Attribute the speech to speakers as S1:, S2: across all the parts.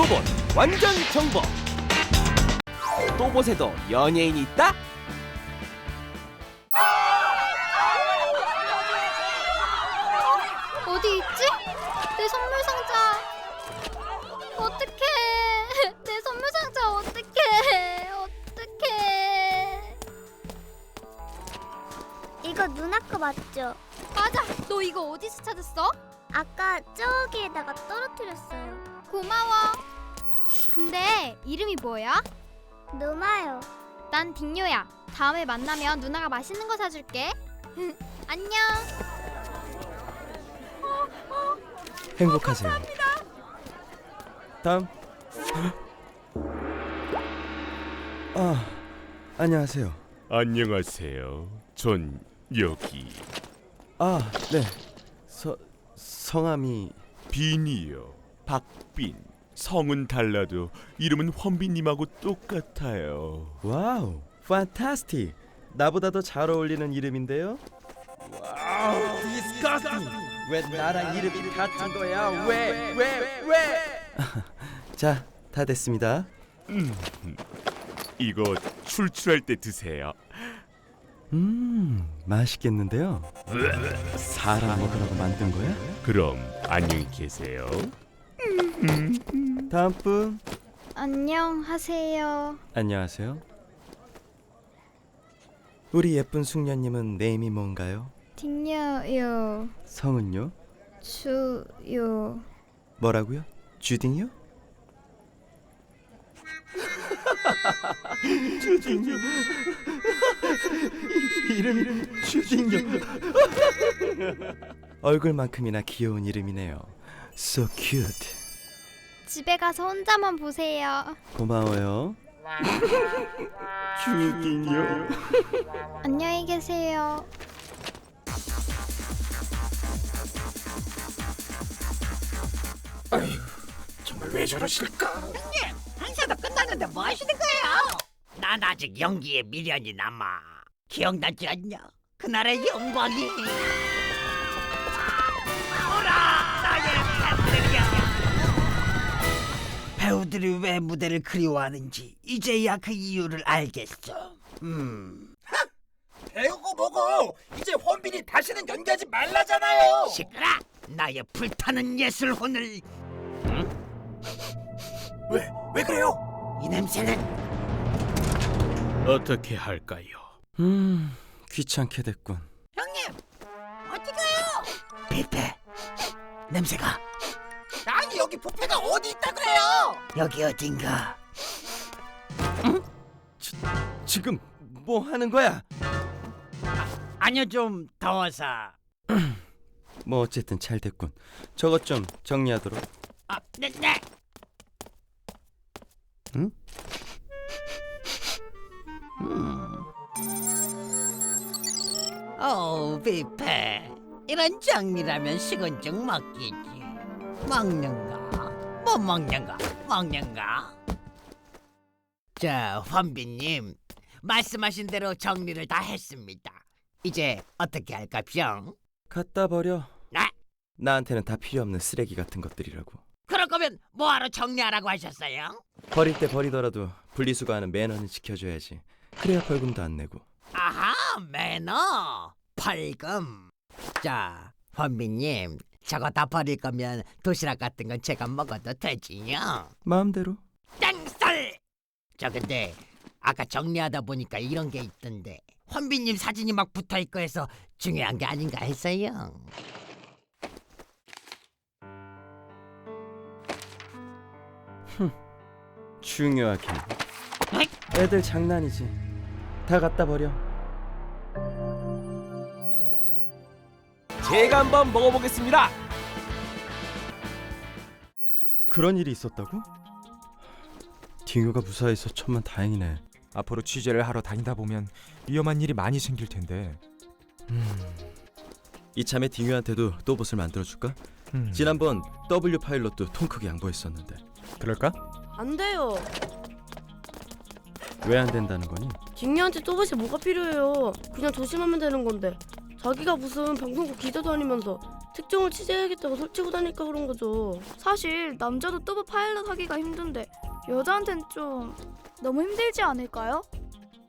S1: 또봇 완전 정보 또봇에도 연예인이 있다?
S2: 어디 있지? 내 선물 상자. 어떡해. 내 선물 상자 어떡해. 어떡해.
S3: 이거 누나 거 맞죠?
S2: 맞아. 너 이거 어디서 찾았어?
S3: 아까 저기에다가 떨어뜨렸어요.
S2: 고마워. 근데 이름이 뭐야?
S3: 누나요.
S2: 난 딩요야. 다음에 만나면 누나가 맛있는 거 사줄게. 안녕.
S1: 행복하세요 다음 아 안녕하세요
S4: 안녕하세요. 전 여기
S1: 아네 성함이
S4: 빈이요. 박빈. 성은 달라도 이름은 헌빈님하고 똑같아요.
S1: 와우 판타스틱 나보다 더 잘 어울리는 이름인데요 와우 디스커스팅 왜 나랑 이름이 같은 거야 왜 왜 왜? 자 다 됐습니다
S4: 이거 출출할 때 드세요.
S1: 음 맛있겠는데요 사람 먹으라고 만든 거야?
S4: 그럼 안녕히 계세요.
S1: 다음 분
S2: 안녕하세요.
S1: 안녕하세요 우리 예쁜 숙녀님은 네임이 뭔가요?
S2: 딩요요.
S1: 성은요?
S2: 주요.
S1: 뭐라고요? 주딩요? 주딩요 이름이 주딩요 얼굴만큼이나 귀여운 이름이네요 So cute
S2: 집에 가서 혼자만 보세요.
S1: 고마워요 주딩요
S2: 안녕히 계세요.
S5: 정말 왜 저러실까?
S6: 행사도 끝났는데 뭐 하시는 거예요? 난 아직 연기에 미련이 남아. 기억나지 않냐? 그날의 영광이. 배우들이 왜 무대를 그리워하는지 이제야 그 이유를 알겠어. 음,
S5: 배우고 뭐고 이제 혼빈이 다시는 연기하지 말라잖아요.
S6: 시끄러. 나의 불타는 예술 혼을
S5: 왜 왜 그래요?
S6: 이 냄새는
S4: 어떻게 할까요?
S1: 음 귀찮게 됐군
S6: 형님 어디 가요? 뷔페 냄새가
S5: 여기 부페가 어디 있다 그래요?
S6: 여기 어딘가.
S1: 지금 뭐 하는 거야?
S6: 아니요 좀 더워서.
S1: 뭐 어쨌든 잘 됐군 저것 좀 정리하도록
S6: 아, 네, 네.
S1: 응?
S6: 어우, 뷔페. 이런 장미라면 식은 죽 먹기지. 먹는가? 못 먹는가? 먹는가? 자, 환비님. 말씀하신 대로 정리를 다 했습니다. 이제 어떻게 할까, 병?
S1: 갖다 버려
S6: 네?
S1: 나한테는 다 필요 없는 쓰레기 같은 것들이라고
S6: 그럴 거면 뭐하러 정리하라고 하셨어요?
S1: 버릴 때 버리더라도 분리수거하는 매너는 지켜줘야지 그래야 벌금도 안 내고
S6: 아하, 매너. 벌금. 자, 환비님. 저거 다 버릴 거면 도시락 같은 건 제가 먹어도 되지요?
S1: 마음대로
S6: 땡살! 저 근데 아까 정리하다 보니까 이런 게 있던데 환비님 사진이 막 붙어 있고 해서 중요한 게 아닌가 했어요.
S1: 중요하긴? 애들 장난이지 다 갖다 버려 제가 한번 먹어보겠습니다 그런 일이 있었다고? 딩유가 무사해서 천만 다행이네
S7: 앞으로 취재를 하러 다니다 보면 위험한 일이 많이 생길 텐데.
S1: 이참에 딩유한테도 또봇을 만들어 줄까?
S7: 음,
S1: 지난번 W 파일럿도 통 크게 양보했었는데
S7: 그럴까?
S8: 안 돼요.
S1: 왜 안 된다는 거니?
S8: 딩리한테 또봇이 뭐가 필요해요. 그냥 조심하면 되는 건데. 자기가 무슨 방송국 기자도 아니면서 특종을 취재해야겠다고 설치고 다니까 그런 거죠.
S9: 사실 남자도 또보 파일럿 하기가 힘든데 여자한텐 좀 너무 힘들지 않을까요?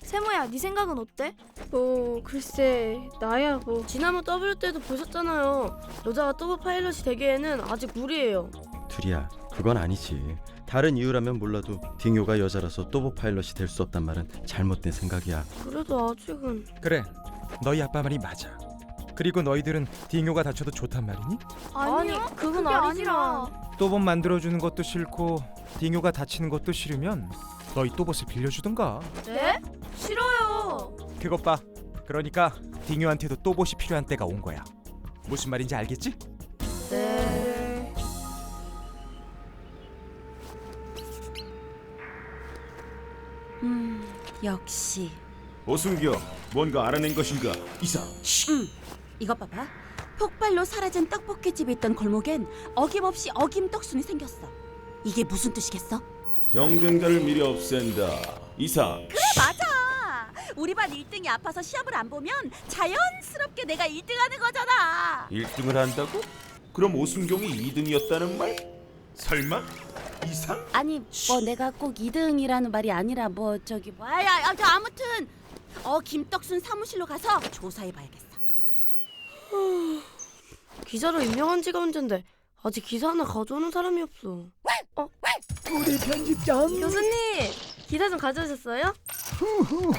S9: 세모야, 네 생각은 어때?
S8: 뭐 글쎄 나야 뭐 지난번 W 때도 보셨잖아요. 여자가 또버 파일럿이 되기에는 아직 무리예요.
S1: 둘이야, 그건 아니지. 다른 이유라면 몰라도 딩요가 여자라서 또보 파일럿이 될 수 없단 말은 잘못된 생각이야.
S8: 그래도 아직은
S7: 그래 너희 아빠 말이 맞아 그리고 너희들은 딩요가 다쳐도 좋단 말이니?
S8: 아니, 그건
S9: 그게
S8: 아니지만.
S7: 또봇 만들어주는 것도 싫고 딩요가 다치는 것도 싫으면 너희 또봇을 빌려주든가
S8: 네? 싫어요.
S7: 그것 봐 그러니까 딩요한테도 또봇이 필요한 때가 온 거야 무슨 말인지 알겠지?
S8: 네.
S10: 음, 역시.
S4: 오승규, 뭔가 알아낸 것인가? 이상.
S10: 음, 이것 봐봐. 폭발로 사라진 떡볶이집에 있던 골목엔 어김없이 어김떡순이 생겼어. 이게 무슨 뜻이겠어?
S4: 경쟁자를 미리 없앤다. 이상.
S10: 맞아. 우리 반 1등이 아파서 시합을 안 보면 자연스럽게 내가 1등하는 거잖아.
S4: 1등을 한다고? 그럼 오승경이 2등이었다는 말? 설마? 이상?
S10: 아니, 뭐 내가 꼭 2등이라는 말이 아니라 뭐 저기 뭐 아야, 아, 저 아무튼 어 김떡순 사무실로 가서 조사해 봐야겠어.
S8: 기자로 임명한 지가 언젠데 아직 기사 하나 가져오는 사람이 없어. 어?
S11: 우리 편집장
S8: 교수님 기사 좀 가져오셨어요?
S11: 후후후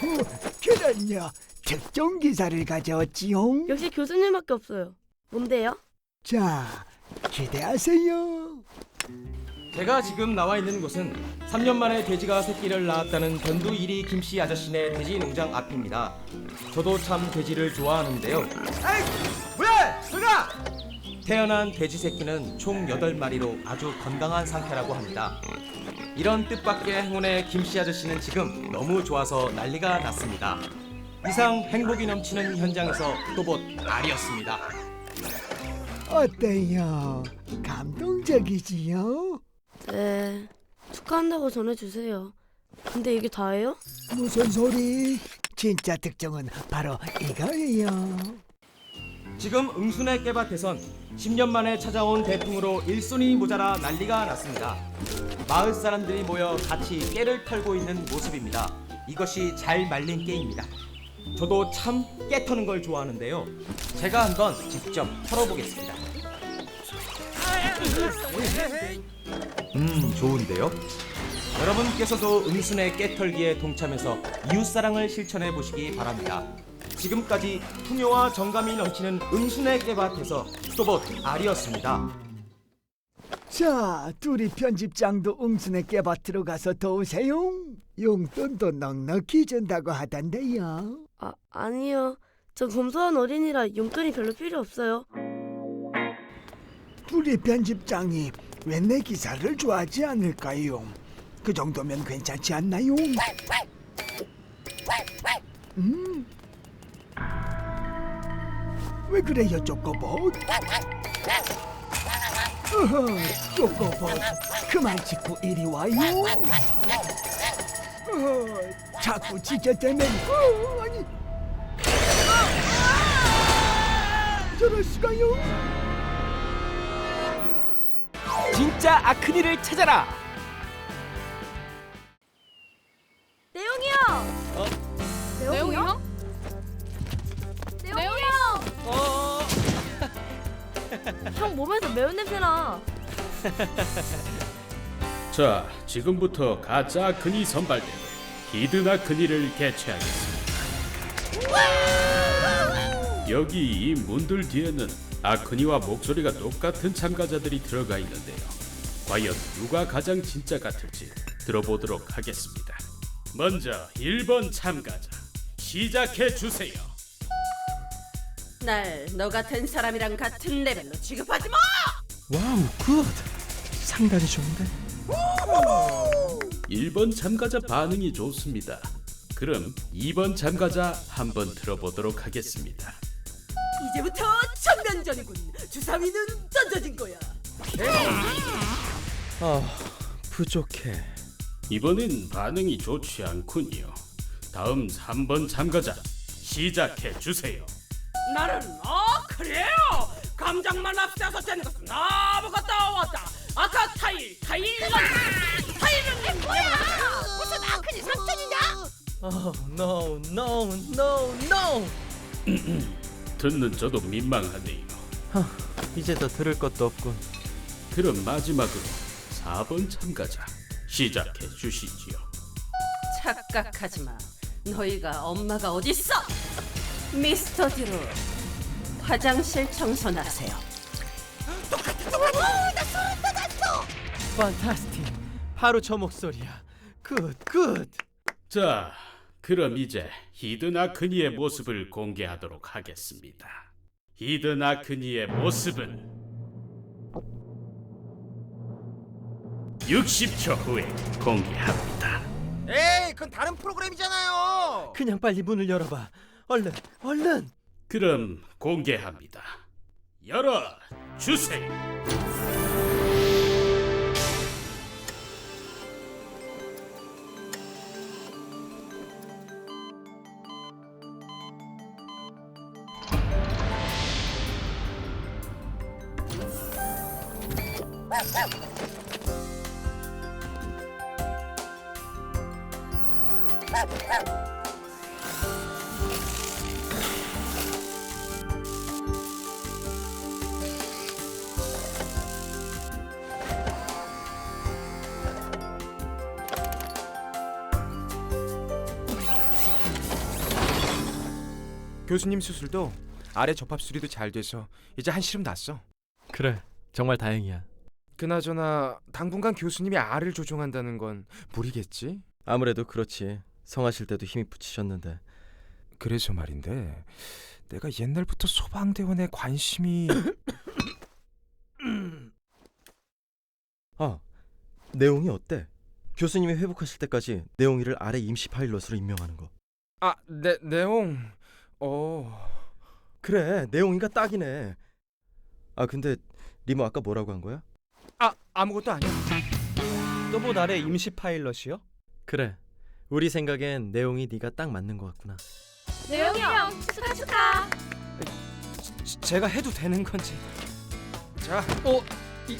S11: 그럼요 특종 기사를 가져왔지요
S8: 역시 교수님밖에 없어요. 뭔데요?
S11: 자 기대하세요
S12: 제가 지금 나와 있는 곳은 3년 만에 돼지가 새끼를 낳았다는 변두 1위 김씨 아저씨네 돼지 농장 앞입니다. 저도 참 돼지를 좋아하는데요.
S11: 뭐야 들어가
S12: 태어난 돼지 새끼는 총 8마리로 아주 건강한 상태라고 합니다. 이런 뜻밖의 행운에 김씨 아저씨는 지금 너무 좋아서 난리가 났습니다. 이상 행복이 넘치는 현장에서 또봇 알이었습니다.
S11: 어때요 감동적이지요
S8: 네. 축하한다고 전해주세요. 근데 이게 다예요?
S11: 무슨 소리 진짜 특종은 바로 이거예요
S12: 지금 응순의 깨밭에선 10년 만에 찾아온 대풍으로 일손이 모자라 난리가 났습니다. 마을 사람들이 모여 같이 깨를 털고 있는 모습입니다. 이것이 잘 말린 깨입니다. 저도 참 깨 터는 걸 좋아하는데요. 제가 한번 직접 털어보겠습니다. 음, 좋은데요? 여러분께서도 응순의 깨털기에 동참해서 이웃사랑을 실천해 보시기 바랍니다. 지금까지 풍요와 정감이 넘치는 응순의 깨밭에서 또봇 알이었습니다.
S11: 자 둘이 편집장도 웅순의 깨밭으로 가서 도우세요 용돈도 넉넉히 준다고 하던데요
S8: 아 아니요. 저 검소한 어린이라 용돈이 별로 필요 없어요.
S11: 우리 편집장이 왜 내 기사를 좋아하지 않을까요? 그 정도면 괜찮지 않나요? 음. 왜 그래요, 쪼꼬봇? 어허, 쪼꼬봇, 그만 짚고 이리 와요. 어, 자꾸 지켜대면, 어, 아니. 저럴 수가요?
S12: 진짜 아크니를 찾아라!
S8: 내용이 형!
S9: 어? 내용이 형? 내용이 형!
S12: 어...
S8: 형 몸에서 매운 냄새 나.
S13: 자, 지금부터 가짜 아크니 선발대회 히든 아크니를 개최하겠습니다. 여기 이 문들 뒤에는 아크니와 목소리가 똑같은 참가자들이 들어가 있는데요. 과연 누가 가장 진짜 같을지 들어보도록 하겠습니다. 먼저 1번 참가자 시작해 주세요.
S10: 날 너 같은 사람이랑 같은 레벨로 취급하지 마.
S1: 와우, 굿. 상당히 좋은데.
S13: 1번 참가자 반응이 좋습니다. 그럼 2번 참가자 한번 들어보도록 하겠습니다.
S10: 이제부터 전면전이군. 주사위는 던져진 거야.
S1: 아, 부족해.
S13: 이번엔 반응이 좋지 않군요. 다음 3번 참가자 시작해 주세요.
S10: 나는 아 그래요. 가
S14: 함장만 앞세워서 되는 것은 아무것도 없다. 아까 타일, 타일, 타일은 뭐야? 무슨 아크니 삼촌이냐?
S1: Oh no no no no.
S13: 듣는 저도 민망하네요.
S1: 이제 더 들을 것도 없군.
S13: 그럼 마지막으로 4번 참가자 시작해 주시지요.
S10: 착각하지 마. 너희가 엄마가 어딨어? 미스터 드루, 화장실 청소나세요.
S1: 판타스틱. 바로 저 목소리야. 굿 굿.
S13: 자, 그럼 이제 히든 아크니의 모습을 공개하도록 하겠습니다. 히든 아크니의 모습은 60초 후에 공개합니다.
S7: 에이, 그건 다른 프로그램이잖아요.
S1: 그냥 빨리 문을 열어봐. 얼른 얼른.
S13: 그럼 공개합니다. 열어 주세요.
S7: 교수님 수술도 아래 접합 수리도 잘 돼서 이제 한시름 났어.
S1: 그래 정말 다행이야.
S7: 그나저나 당분간 교수님이 알을 조종한다는 건 무리겠지?
S1: 아무래도 그렇지. 성하실 때도 힘이 붙이셨는데.
S7: 그래서 말인데 내가 옛날부터 소방대원에 관심이
S1: 아 내용이 어때? 교수님이 회복하실 때까지 내용이를 아래 임시 파일럿으로 임명하는 거.
S7: 아, 내 내용 어
S1: 그래 내용이가 딱이네. 아 근데 리모 아까 뭐라고 한 거야?
S7: 아, 아무것도 아니야.
S12: 또봇 아래 임시 파일럿이요?
S1: 그래 우리 생각엔 내용이 네가 딱 맞는 것 같구나.
S9: 내용이 형 축하 축하.
S12: 지- 제가 해도 되는 건지.
S7: 자, 어 이,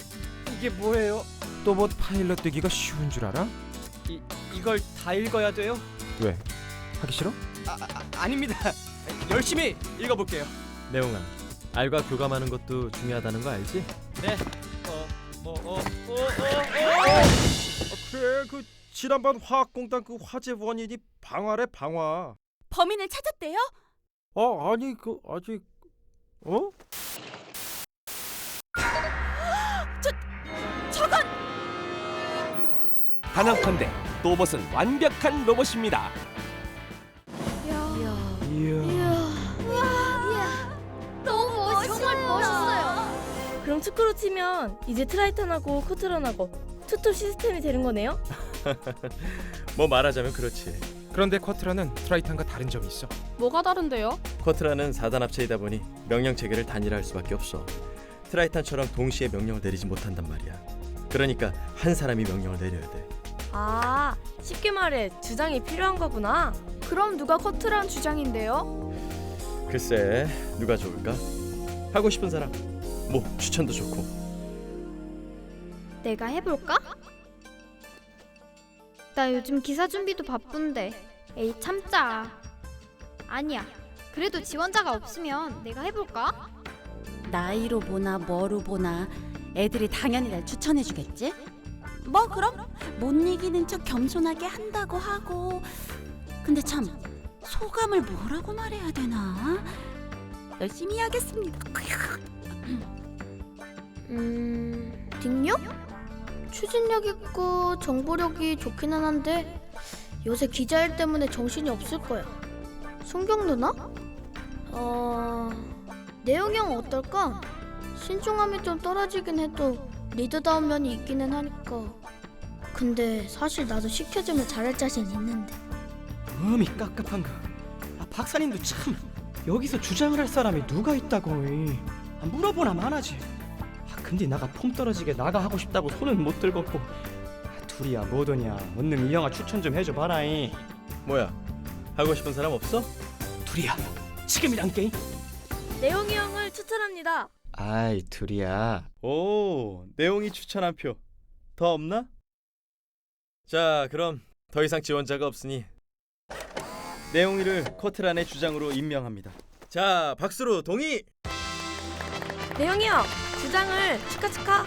S7: 이게 뭐예요? 또봇 파일럿 되기가 쉬운 줄 알아?
S12: 이 이걸 다 읽어야 돼요?
S7: 왜? 하기 싫어?
S12: 아, 아 아닙니다. 열심히 읽어볼게요.
S1: 내용아 알과 교감하는 것도 중요하다는 거 알지?
S12: 네. 어뭐어어 어
S1: 그래 그 지난번 화학공단 그 화재 원인이 방화래 방화.
S10: 범인을 찾았대요?
S1: 어 아니 그 아직 어?
S10: 저건
S12: 단언컨대 또봇은 완벽한 로봇입니다.
S8: 축구로 치면 이제 트라이턴하고 코트런하고 투톱 시스템이 되는 거네요?
S1: 뭐 말하자면 그렇지.
S7: 그런데 쿼트라는 트라이탄과 다른 점이 있어.
S8: 뭐가 다른데요?
S1: 쿼트라는 4단 합체이다 보니 명령 체계를 단일화할 수밖에 없어. 트라이탄처럼 동시에 명령을 내리지 못한단 말이야. 그러니까 한 사람이 명령을 내려야 돼.
S8: 아, 쉽게 말해 주장이 필요한 거구나.
S9: 그럼 누가 커트란 주장인데요?
S1: 글쎄 누가 좋을까? 하고 싶은 사람. 뭐 추천도 좋고.
S2: 내가 해볼까? 나 요즘 기사 준비도 바쁜데. 에이 참자. 아니야. 그래도 지원자가 없으면 내가 해볼까?
S10: 나이로 보나 뭐로 보나 애들이 당연히 날 추천해 주겠지? 뭐 그럼 못 이기는 척 겸손하게 한다고 하고 근데 참 소감을 뭐라고 말해야 되나? 열심히 하겠습니다.
S9: 음, 딩력? 추진력 있고 정보력이 좋기는 한데 요새 기자일 때문에 정신이 없을 거야. 송경 누나? 어, 내용이 형 어떨까? 신중함이 좀 떨어지긴 해도 리더다운 면이 있기는 하니까. 근데 사실 나도 시켜주면 잘할 자신 있는데.
S12: 음이 깝깝한가. 아, 박사님도 참 여기서 주장을 할 사람이 누가 있다고. 아, 물어보나 마나지. 아, 근데 나가 폼 떨어지게 나가 하고 싶다고 손은 못 들겠고. 아, 둘이야 뭐더냐. 언능 이 영화 추천 좀 해줘 봐라이.
S1: 뭐야? 하고 싶은 사람 없어?
S12: 둘이야 지금이란 게임.
S8: 내용이 형을 추천합니다.
S1: 아이 둘이야. 오 내용이 추천 한 표. 더 없나? 자 그럼 더 이상 지원자가 없으니 내용이를 커트란의 주장으로 임명합니다. 자 박수로 동의.
S8: 내영이 형 주장을 축하 축하.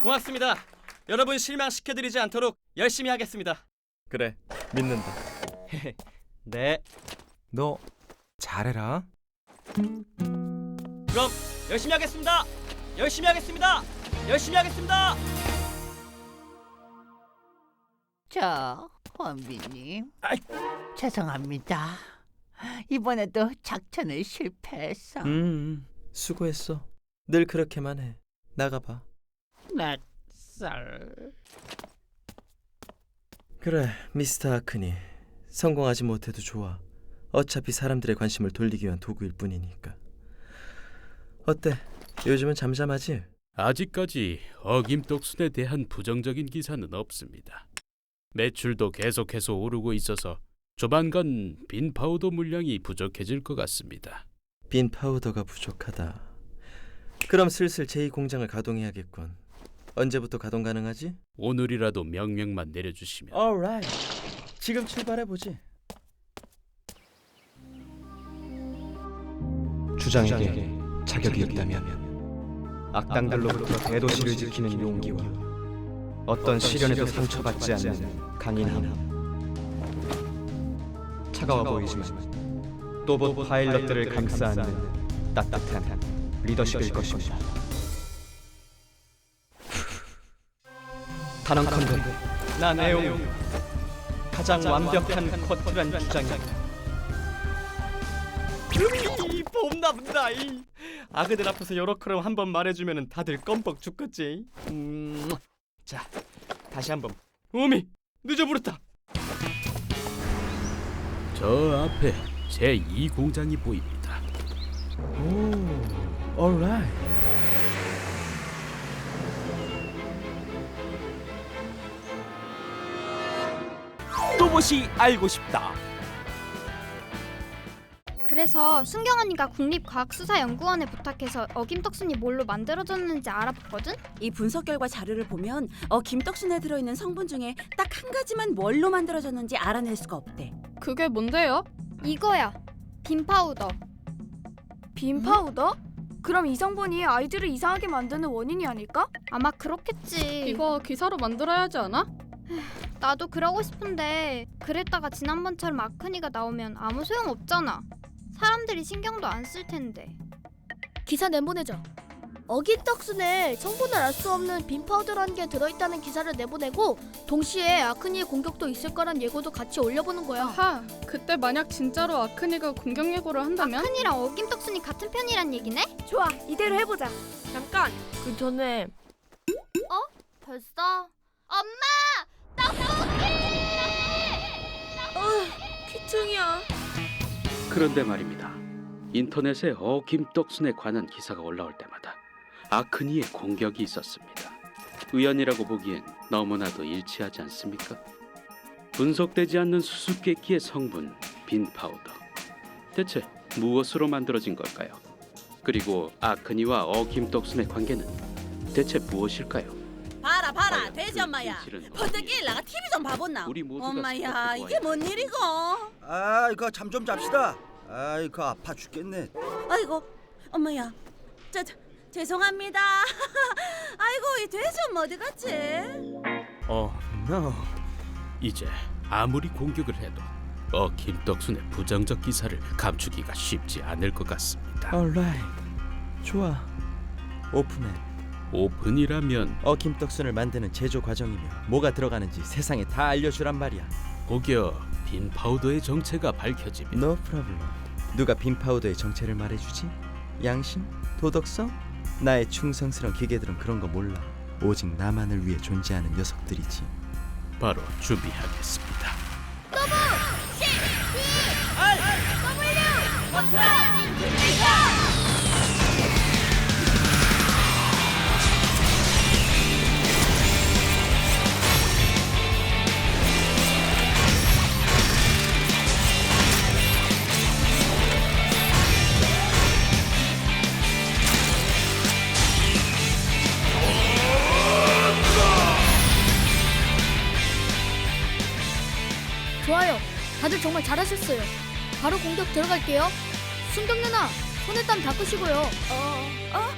S12: 고맙습니다. 여러분 실망시켜드리지 않도록 열심히 하겠습니다.
S1: 그래 믿는다.
S12: 네.
S7: 너 잘해라.
S12: 그럼 열심히 하겠습니다. 열심히 하겠습니다. 열심히 하겠습니다.
S6: 자, 원빈님. 죄송합니다. 이번에도 작전을 실패했어.
S1: 음 수고했어. 늘 그렇게만 해. 나가봐.
S6: 낯설.
S1: 그래 미스터 아크니 성공하지 못해도 좋아. 어차피 사람들의 관심을 돌리기 위한 도구일 뿐이니까. 어때? 요즘은 잠잠하지?
S13: 아직까지 어김떡순에 대한 부정적인 기사는 없습니다. 매출도 계속해서 오르고 있어서 조만간 빈 파우더 물량이 부족해질 것 같습니다.
S1: 빈 파우더가 부족하다. 그럼 슬슬 제2 공장을 가동해야겠군. 언제부터 가동 가능하지?
S13: 오늘이라도 명령만 내려주시면
S1: Alright. 지금 출발해 보지.
S15: 주장에게 자격이 있다면 악당들로부터 대도시를 지키는 용기와 어떤 시련에도 상처받지 않는 강인함 차가워 보이지만 또봇 파일럿들을 감싸는 따뜻한 리더십일 것입니다 단언컨대
S12: 나 내용 가장 완벽한 커트란 주장이다. 금이 봄나 분다 이 아그들 앞에서 요렇게럼 한번 말해주면은 다들 껌뻑 죽겠지. 음, 자 다시 한번. 오미 늦어버렸다.
S13: 저 앞에 제 2 공장이 보입니다.
S1: 오, alright.
S12: 또봇이 알고 싶다.
S2: 그래서 순경 언니가 국립과학수사연구원에 부탁해서 어 김떡순이 뭘로 만들어졌는지 알아봤거든?
S10: 이 분석 결과 자료를 보면 어 김떡순에 들어있는 성분 중에 딱 한 가지만 뭘로 만들어졌는지 알아낼 수가 없대.
S8: 그게 뭔데요?
S2: 이거야. 빈 파우더.
S8: 빈 파우더? 그럼 이 성분이 아이들을 이상하게 만드는 원인이 아닐까?
S2: 아마 그렇겠지.
S8: 이거 기사로 만들어야 하지 않아?
S2: 나도 그러고 싶은데 그랬다가 지난번처럼 아크니가 나오면 아무 소용 없잖아. 사람들이 신경도 안 쓸 텐데.
S9: 기사 내보내죠. 어깃떡순에 성분을 알수 없는 빈 파우더라는 게 들어있다는 기사를 내보내고 동시에 아크니의 공격도 있을 거란 예고도 같이 올려보는 거야.
S8: 아하, 그때 만약 진짜로 아크니가 공격 예고를 한다면?
S2: 아크니랑 어김떡순이 같은 편이란 얘기네?
S8: 좋아, 이대로 해보자. 잠깐, 그 전에
S2: 벌써? 엄마!
S13: 그런데 말입니다. 인터넷에 어김떡순에 관한 기사가 올라올 때마다 아크니의 공격이 있었습니다. 우연이라고 보기엔 너무나도 일치하지 않습니까? 분석되지 않는 수수께끼의 성분 빈 파우더. 대체 무엇으로 만들어진 걸까요? 그리고 아크니와 어김떡순의 관계는 대체 무엇일까요?
S10: 봐라 돼지
S13: 그
S10: 엄마야. 나가 TV 좀 봐본나.
S13: 우리 모두가
S10: 엄마야
S13: 생각해
S10: 이게 뭔 일이고?
S16: 아 이거 잠 좀 잡시다 아 이거 아파 죽겠네
S10: 아이고 엄마야. 저, 저 죄송합니다. 아이고 이 돼지 엄마 어디 갔지?
S13: 어, no. 이제 아무리 공격을 해도 어 김떡순의 부정적 기사를 감추기가 쉽지 않을 것 같습니다.
S1: alright. 좋아. 오픈해.
S13: 오픈이라면
S1: 어김떡순을 만드는 제조 과정이며 뭐가 들어가는지 세상에 다 알려주란 말이야.
S13: 혹여 빈 파우더의 정체가 밝혀지면
S1: No problem. 누가 빈 파우더의 정체를 말해주지? 양심? 도덕성? 나의 충성스러운 기계들은 그런 거 몰라. 오직 나만을 위해 존재하는 녀석들이지.
S13: 바로 준비하겠습니다.
S17: 다 잘하셨어요. 바로 공격 들어갈게요. 순경 누나, 손에 땀 닦으시고요. 어, 어?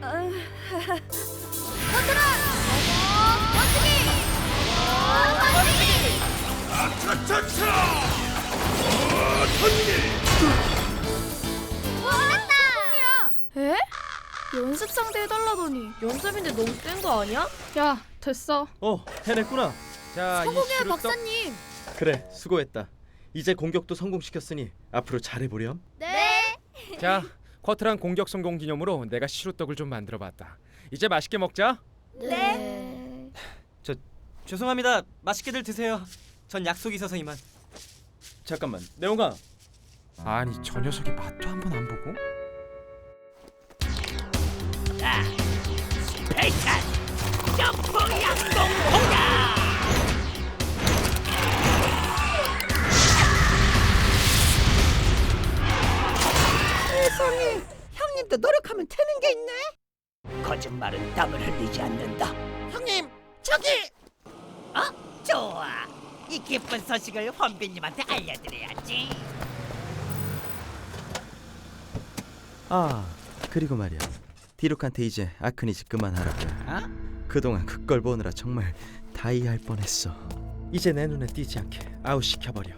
S17: 컨트롤! 어머, 버티기! 어, 버티기!
S18: 아차차차!
S17: 끝났다! 에? 연습 상대 해달라더니
S8: 연습인데 너무 센 거 아니야?
S19: 야 됐어.
S1: 어, 해냈구나.
S7: 자, 시루떡
S17: 박사님.
S1: 그래, 수고했다. 이제 공격도 성공시켰으니 앞으로 잘해보렴.
S17: 네.
S7: 자, 쿼트랑 공격 성공 기념으로 내가 시루떡을 좀 만들어 봤다. 이제 맛있게 먹자.
S17: 네.
S15: 죄송합니다. 맛있게들 드세요. 전 약속 있어서 이만.
S1: 잠깐만, 내용아.
S7: 아니, 저 녀석이 맛도 한 번 안 보고?
S20: 스페이찬 점프 약
S6: 말은 땀을 흘리지 않는다 형님 저기 어? 좋아 이 기쁜 소식을 헌빈님한테 알려드려야지
S1: 아, 그리고 말이야. 디룩한테 이제 아크니지 그만하라고.
S6: 어?
S1: 그동안 그걸 보느라 정말 다이할 뻔했어. 이제 내 눈에 띄지 않게 아웃시켜버려.